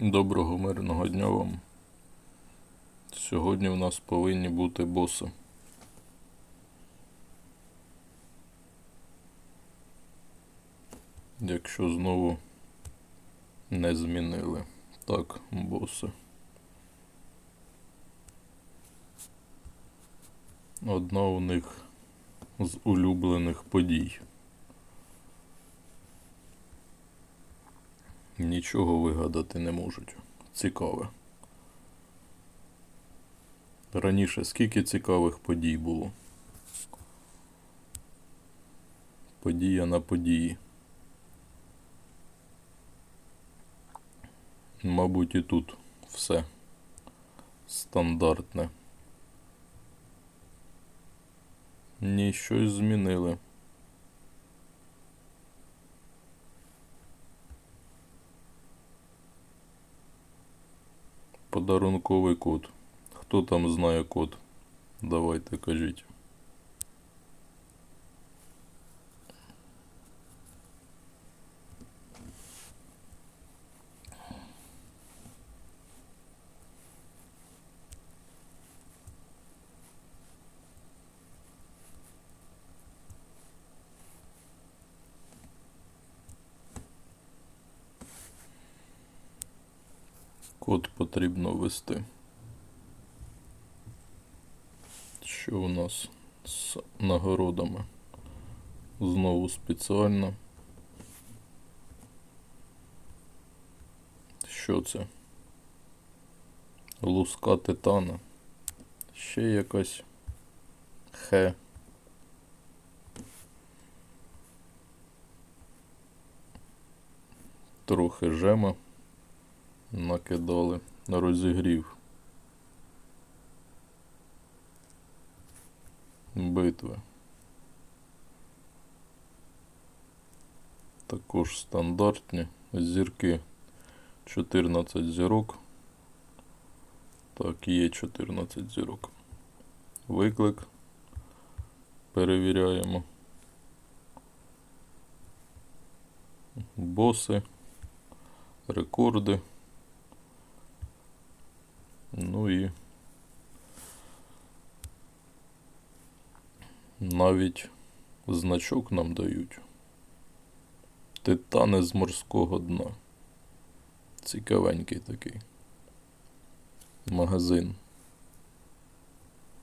Доброго мирного дня вам. Сьогодні в нас повинні бути боси. Якщо знову не змінили. Так, боси. Одна у них з улюблених подій. Нічого вигадати не можуть. Цікаве. Раніше скільки цікавих подій було? Подія на події. Мабуть, і тут все стандартне. Ні, щось змінили. Подарунковий код. Хто там знає код? Давайте кажіть. Код потрібно ввести. Що у нас з нагородами? Знову спеціально. Що це? Луска титана. Ще якась хе. Трохи жема накидали на розігрів. Битви. Також стандартні зірки 14 зірок. Так, є 14 зірок. Виклик. Перевіряємо. Боси. Рекорди. Ну і навіть значок нам дають. Титани з морського дна. Цікавенький такий. Магазин.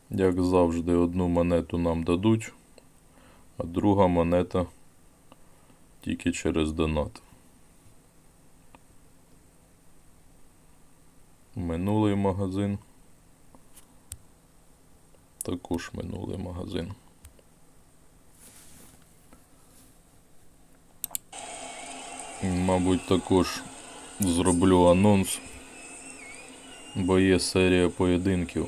Як завжди, одну монету нам дадуть, а друга монета тільки через донат. Минулий магазин. Також минулий магазин. Мабуть, також зроблю анонс, бо є серія поєдинків.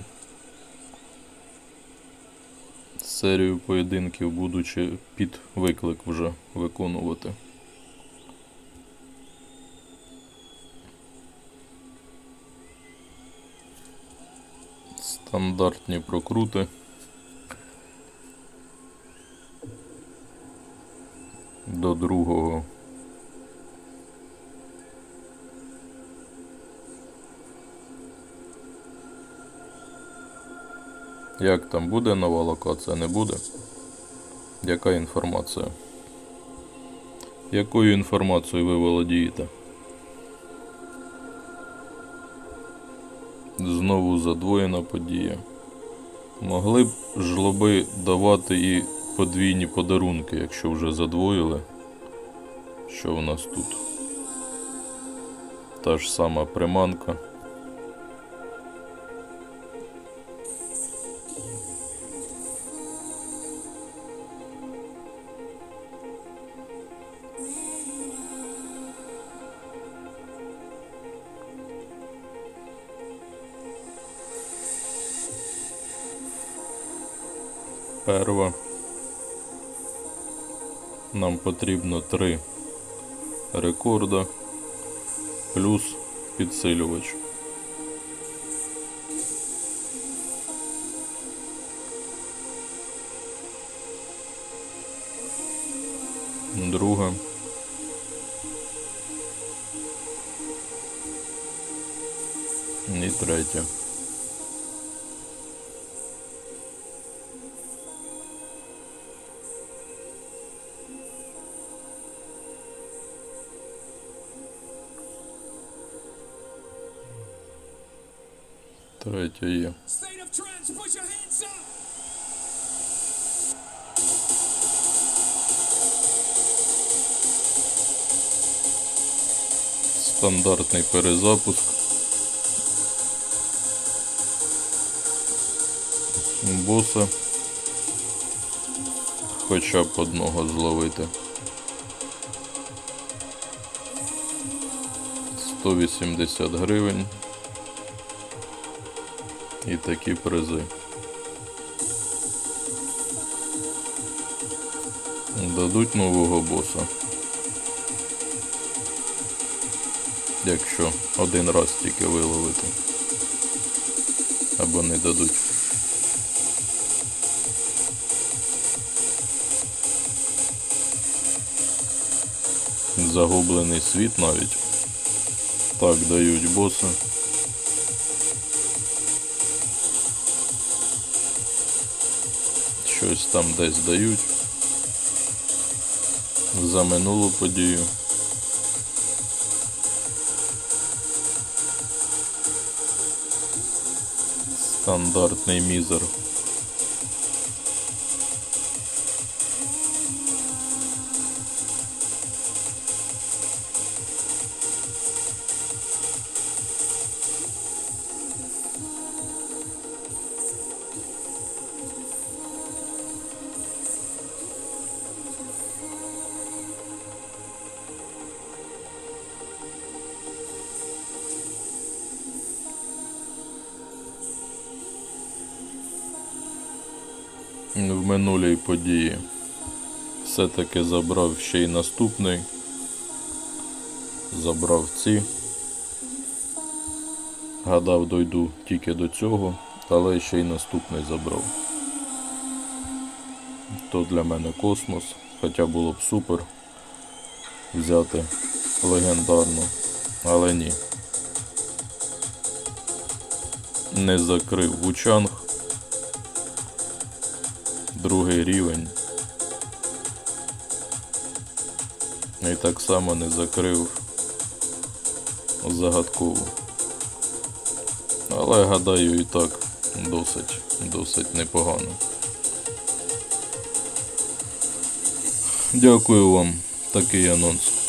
Серію поєдинків будучи під виклик вже виконувати. Стандартні прокрути. До другого. Як там буде нова локація, не буде? Яка інформація? Якою інформацією ви володієте? Знову задвоєна подія. Могли б жлоби давати і подвійні подарунки, якщо вже задвоїли. Що в нас тут? Та ж сама приманка. Перва. Нам потрібно три рекорда плюс підсилювач. Друга. І третя. Третя є. Стандартний перезапуск. Боса. Хоча б одного зловити. 180 гривень. І такі призи. Дадуть нового боса. Якщо один раз тільки виловити. Або не дадуть. Загублений світ навіть. Так, дають боса. Щось там десь дають. За минулу подію. Стандартний мізер. В минулій події. Все-таки забрав ще й наступний. Забрав ці. Гадав, дойду тільки до цього, але ще й наступний забрав. То для мене космос, хоча було б супер взяти легендарну, але ні. Не закрив Вучанг другий рівень. І так само не закрив загадкову. Але гадаю і так досить, досить непогано. Дякую вам, такий анонс.